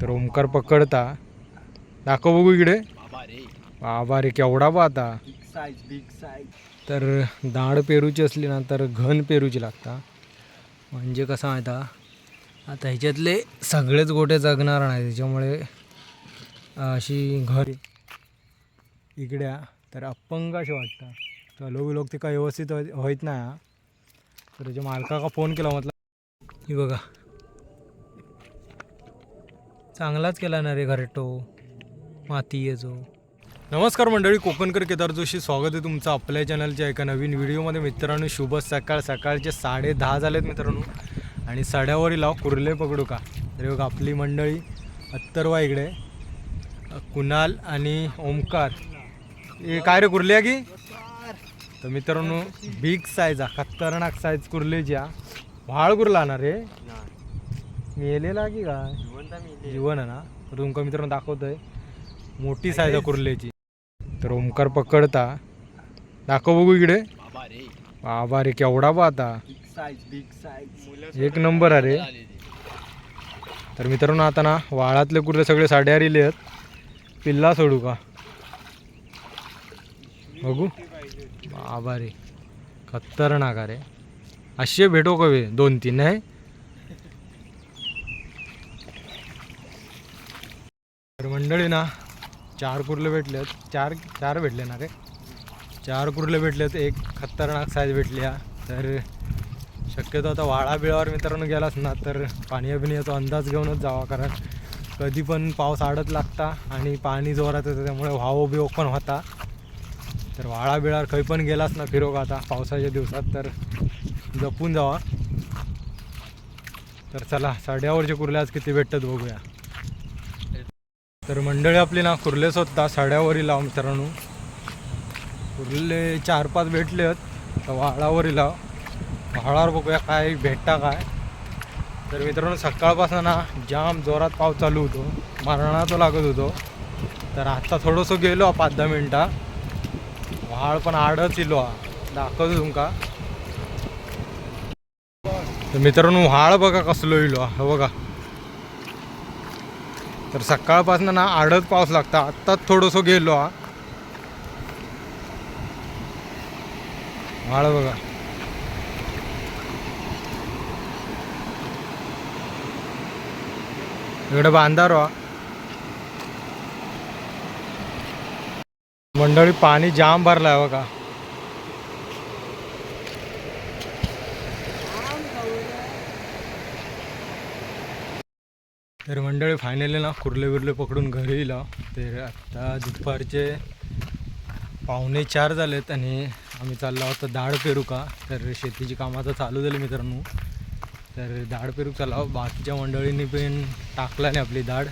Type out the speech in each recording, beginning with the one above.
तर ओमकार पकडता. दाखव बघू इकडे. बाबा रे केवढा बा आता तर दाढ पेरूची असली ना तर घन पेरूची लागता. म्हणजे कसं आहे आता? ह्याच्यातले सगळेच गोटे जगणार नाही त्याच्यामुळे अशी घर इकड्या. तर अपंग असे वाटतं तर लोक लोक ते काय व्यवस्थित होत- नाही हा. तर त्याच्या मालकाका फोन केला म्हटलं ही बघा चांगलाच केला ना रे घरटो माती ये जो. नमस्कार मंडळी कोकणकर केदार जोशी स्वागत आहे तुमचं आपल्या चॅनलच्या एका नवीन व्हिडिओमध्ये. मित्रांनो शुभ सकाळ सकाळचे साडे दहा झालेत मित्रांनो. आणि सड्यावरी लाव कुर्ले पकडू का? अरे बघा आपली मंडळी अत्तरवा इकडे. कुणाल आणि ओमकार. हे काय रे कुर्ल्या की? तर मित्रांनो बिग साईज हा खतरनाक साईज कुर्लेची हा व्हाळ कुर्ला ना रे? मेलेला की काय? जीवन आहे ना? तर तुमका मित्रांनो दाखवतोय. मोठी साईज आहे कुर्ल्याची तर ओमकार पकडता. दाखव बघू इकडे. बाबा रे. केवढा बा आता. एक नंबर अरे तर मित्रांनो आता ना वाळातले कुर्ले सगळे साडेआरीले आहेत. पिल्ला सोडू का? बघू. बाबा रे खतरनाक अरे असे भेटो कवे दोन तीन नाही तर मंडळी ना चार कुर्ले भेटलेत. चार चार भेटले ना रे. चार कुर्ले भेटलेत एक खतरनाक साईज भेटली तर शक्यतो आता वाळा बिळावर मित्रांनो गेलाच ना तर पाणी बिण्याचा अंदाज घेऊनच जावा कारण कधी पण पाऊस आडत लागता आणि पाणी जोरात येतं त्यामुळे वाव पण होता. तर वाळा बिळावर खै पण गेलास ना फिरो आता पावसाच्या दिवसात तर जपून जावा. तर चला साड्यावरचे कुर्ले आज किती भेटतात बघूया. तर मंडळी आपली ना कुर्ले होता साड्यावरील लाव मित्रांनो. कुर्ले चार पाच भेटले आहेत तर वाळावरील लाव. वाळावर बघूया काय भेटता काय. तर मित्रांनो सकाळपासून ना जाम जोरात पाऊस चालू होतो मरणाचा लागत होतो. तर आत्ता थोडंसं गेलो पाच दहा मिनटा. व्हाळ पण आडच इलो हा दाखवतो तुमका. तर मित्रांनो व्हाळ बघा कसलो इलो हा बघा. तर सकाळपासून ना आडत पाऊस लागता. आत्ताच थोडंसं गेलो हा. वाळ बघा. इकडं बांधार वा मंडळी पाणी जाम भरलाय बघा. तर मंडळी फायनली ना कुर्ले बिर्ले पकडून घरी येला तर आत्ता दुपारचे पावणे चार झालेत आणि आम्ही चाललो आहोत दाढ पेरू का तर शेतीची कामं आता चालू झाली मित्रांनो. तर दाढ पेरू चालाव बाकीच्या मंडळींनी पण टाकला नाही आपली दाढ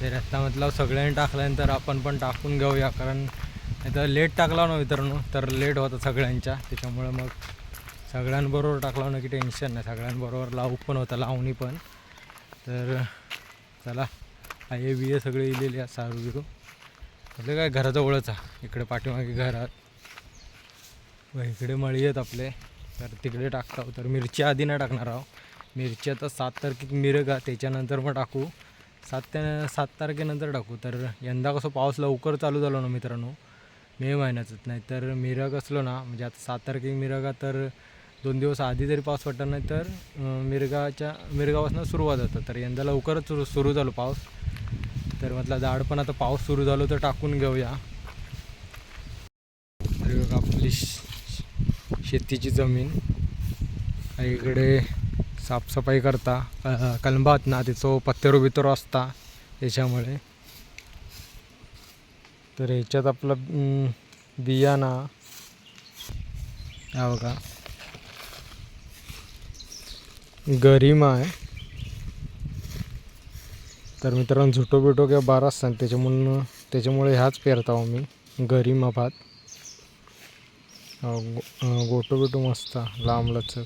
तर आत्ता म्हटलं सगळ्यांनी टाकल्यानंतर आपण पण टाकून घेऊया कारण आता लेट टाकला ना मित्रांनो. तर लेट होता सगळ्यांच्या. त्याच्यामुळं मग सगळ्यांबरोबर टाकला ना की टेन्शन नाही. सगळ्यांबरोबर लावू पण होता लावणी पण. तर चला. आये बिये सगळे इलेले आहेत सारू बिरू. आपलं काय घराजवळच आहे इकडे पाठीमागे घरात. व इकडे मळी आहेत आपले. तर तिकडे टाकता. तर मिरची आधी नाही टाकणार आहो. मिरची आता सात तारखेक मिरगा त्याच्यानंतर मग टाकू. सात त्या सात तारखेनंतर टाकू. तर यंदा कसं पाऊस लवकर चालू झालो ना मित्रांनो? मे महिन्याचंच नाही तर मिरग असलो ना म्हणजे आता सात तारखेक मिरगा तर दोन दिवस आधी जरी पाऊस पडला नाही तर मिरगाच्या मिरगापासून सुरुवात होतं. तर यंदा लवकरच सुरू सुरू झालो पाऊस. तर म्हटलं झाड पण आता पाऊस सुरू झालो तर टाकून घेऊया. बघा आपली शेतीची जमीन. इकडे साफसफाई करता अ, कलंबात ना तिचो पत्तेरो बित्तेरो असता त्याच्यामुळे तर ह्याच्यात आपलं बियाणा. या बघा. गरिमा आहे. तर मित्रांनो झुटो बिटो किंवा बारा असतात त्याच्यामुळं त्याच्यामुळे ह्याच पेरताव मी गरिमा भात. गो- गोटो बिटो मस्त लांब लचक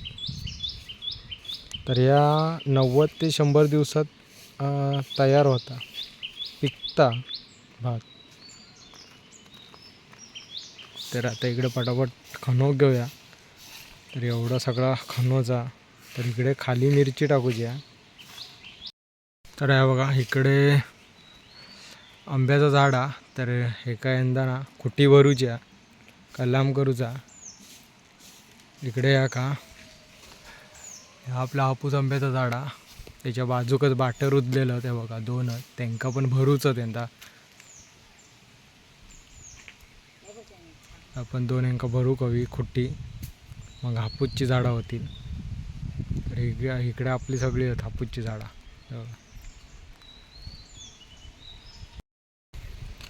तर या नव्वद ते शंभर दिवसात तयार होता पिकता भात. तर आता इकडे पटापट खनो घेऊया. तर एवढा सगळा खनोजा तर इकडे खाली मिरची टाकूची आहे तर हे बघा इकडे आंब्याचा झाड हा तर हे काय यंदा ना खुटी भरूच्या कलाम करूचा. इकडे या का. हा आपला हापूस आंब्याचा झाड हा त्याच्या बाजूकच बाटर उरलेलं ते बघा दोन त्यांका पण भरूच त्यांना आपण दोन यांका भरू कवी खुट्टी. मग हापूसची झाडं होतील. तर इकडे इकडे आपली सगळी आहेत हापूसची झाडं.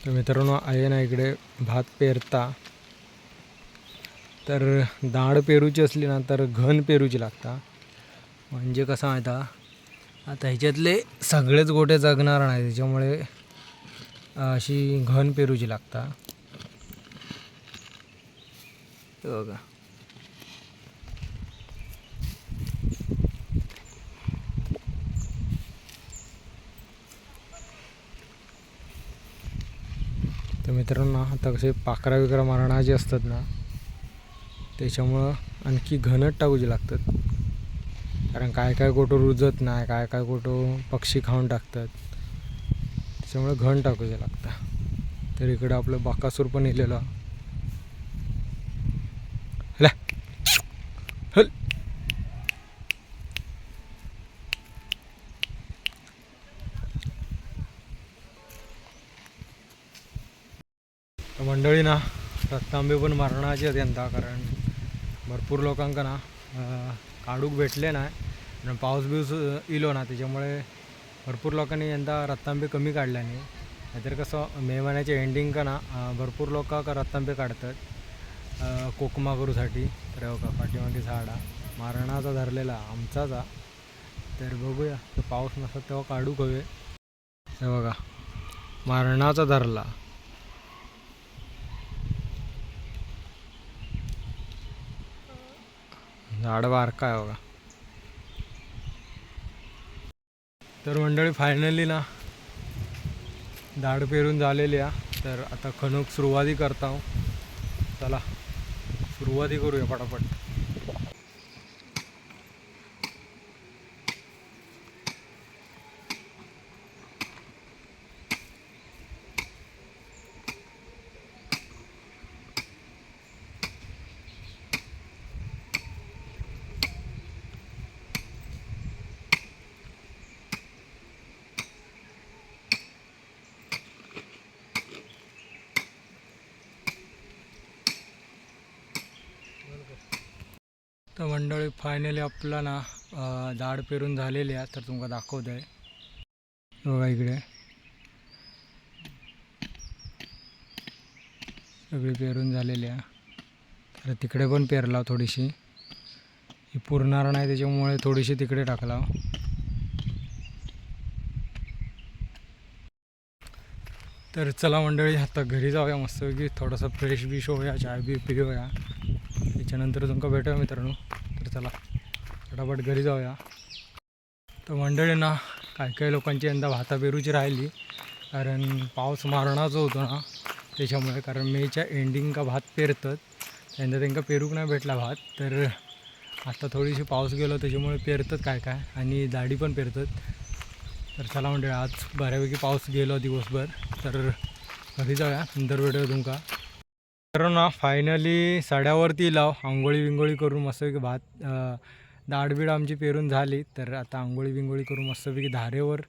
तर मित्रांनो आहे ना इकडे भात पेरता. तर दाढ पेरूची असली ना तर घन पेरूची लागता. म्हणजे कसं माहिती आता ह्याच्यातले सगळेच गोटे जगणार नाही त्याच्यामुळे अशी घन पेरूची लागता. बघा. मित्रांनो आता कसे पाकरा विकरा मारणाचे असतात ना त्याच्यामुळं आणखी घनट टाकूचे लागतात. कारण काय काय गोटो रुजत नाही काय काय गोटो पक्षी खाऊन टाकतात. त्याच्यामुळे घन टाकूचे लागतं. तर इकडं आपलं बाकासूर पण येलेलं हला हल. मंडळी ना रत्तांबे पण मारणाचे आहेत यंदा कारण भरपूर लोकांका ना काढूक काडूक भेटले नाही आणि पाऊस बिऊस इलो ना त्याच्यामुळे भरपूर लोकांनी यंदा रत्तांबे कमी काढल्याने नाहीतर कसं मे महिन्याच्या एंडिंग का ना भरपूर लोक का रत्तांबे काढतात कोकमा करूसाठी तर हो का पाठीमागे झाडा मारणाचा धरलेला आमचाच. हा. तर बघूया तर पाऊस नसत तेव्हा काढूक हवे. हे बघा मारणाचा धरला. झाड बारका आहे बघा. तर मंडळी फायनली ना झाड पेरून झालेली आहे. तर आता खणूक सुरुवाती करता चला सुरुवाती करूया पटापट. तर मंडळी फायनली आपला ना झाड पेरून झालेली आहे. तर तुमका दाखवत आहे बघा इकडे. सगळी पेरून झालेली आहे. तर तिकडे पण पेरला थोडीशी. ही पुरणार नाही त्याच्यामुळे थोडीशी तिकडे टाकला. तर चला मंडळी आता घरी जाऊया मस्तपैकी थोडंसं फ्रेश बिश होऊया चाय बी पिऊया. त्याच्यानंतर तुमका भेटूया मित्रांनो. चला फटाफट घरी जाऊया. तर मंडळी ना काही काही लोकांची यंदा भाता पेरूची राहिली कारण पाऊस मारणाचं होतो ना त्याच्यामुळे कारण मेच्या एंडिंग का भात पेरतात यंदा त्यांना पेरूक नाही भेटला भात तर आता थोडीशी पाऊस गेलो त्याच्यामुळे पेरतात काय काय आणि दाढी पण पेरतात. तर चला मंडळी आज बऱ्यापैकी पाऊस गेलो दिवसभर तर घरी जाऊया नंतर भेटूया तुमका. ना फायनली सड्यावरती लाव. आंघोळी विंगोळी करून मस्तपैकी भात दाडबीड आमची पेरून झाली. तर आता आंघोळी विंगोळी करून मस्तपैकी धारेवर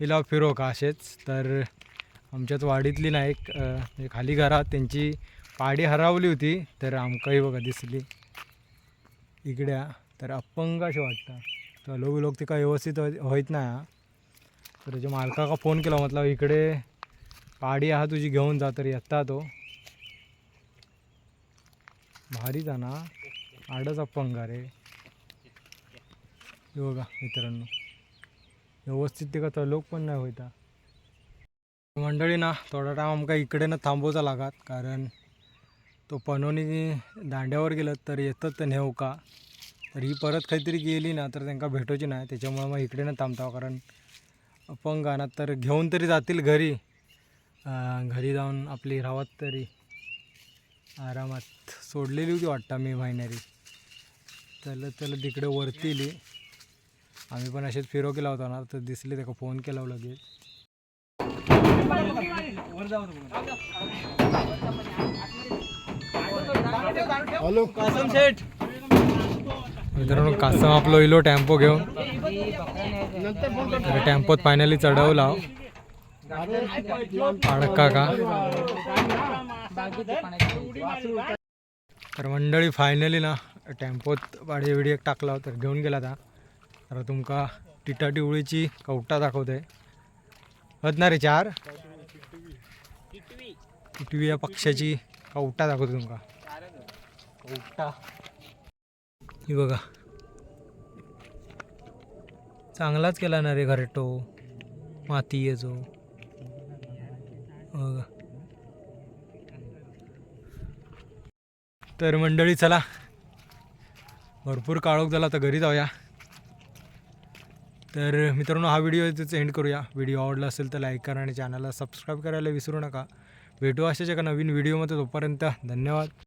ही लाव फिरो का असेच. तर आमच्याच वाडीतली ना एक म्हणजे खाली घरात त्यांची पाडी हरवली होती. तर आमकाही बघा दिसली. इकड्या तर अपंग असे वाटतं तर लोक लोक ते काय व्यवस्थित होत होईत नाही हा. तर त्याच्या मालकाका फोन केला म्हटलं इकडे पाडी आहा तुझी घेऊन जा तर येता तो. भारी जा ना. आडच अपंग रे. हे बघा मित्रांनो. व्यवस्थित ते का लोक पण नाही होता. मंडळी ना थोडा टाइम आमका इकडे ना थांबवचा लागात कारण तो पनोनी दांड्यावर गेलं तर येतात तर नेवका तर ही परत काहीतरी गेली ना तर त्यांना भेटोची नाही. त्याच्यामुळे मग इकडे ना थांबतो कारण अपंग ना तर घेऊन तरी जातील घरी. घरी जाऊन आपली राहत तरी. आरामात सोडलेली होती वाटतं मी महिन्यारी त्याला त्याला तिकडे वरती इली आम्ही पण असेच फिरो केला होता ना तर दिसले त्याला फोन केला लगेच. हॅलो. कासम शेठ. मित्रांनो कासम आपलो इलो टेम्पो घेऊन. नंतर फोन तर टेम्पोत फायनली चढवला. अडका का? तर मंडळी फायनली ना टेम्पोत वाडी विडी एक टाकला तर घेऊन गेला था तर तुमका टिटा टिवळीची कवटा दाखवते. होत ना रे चार. टिटवी या पक्षाची कवटा दाखवते तुमका. कवटा. ही बघा. चांगलाच केला ना रे घरटो. माती येजो बघा. तर मंडळी चला. भरपूर काळोख झाला तर घरी जाऊया. तर मित्रांनो हा व्हिडिओ इथेच एंड करूया. व्हिडिओ आवडला असेल तर लाईक करा आणि चॅनलला सबस्क्राईब करायला विसरू नका. भेटू अशाच एका नवीन व्हिडिओमध्ये तोपर्यंत धन्यवाद.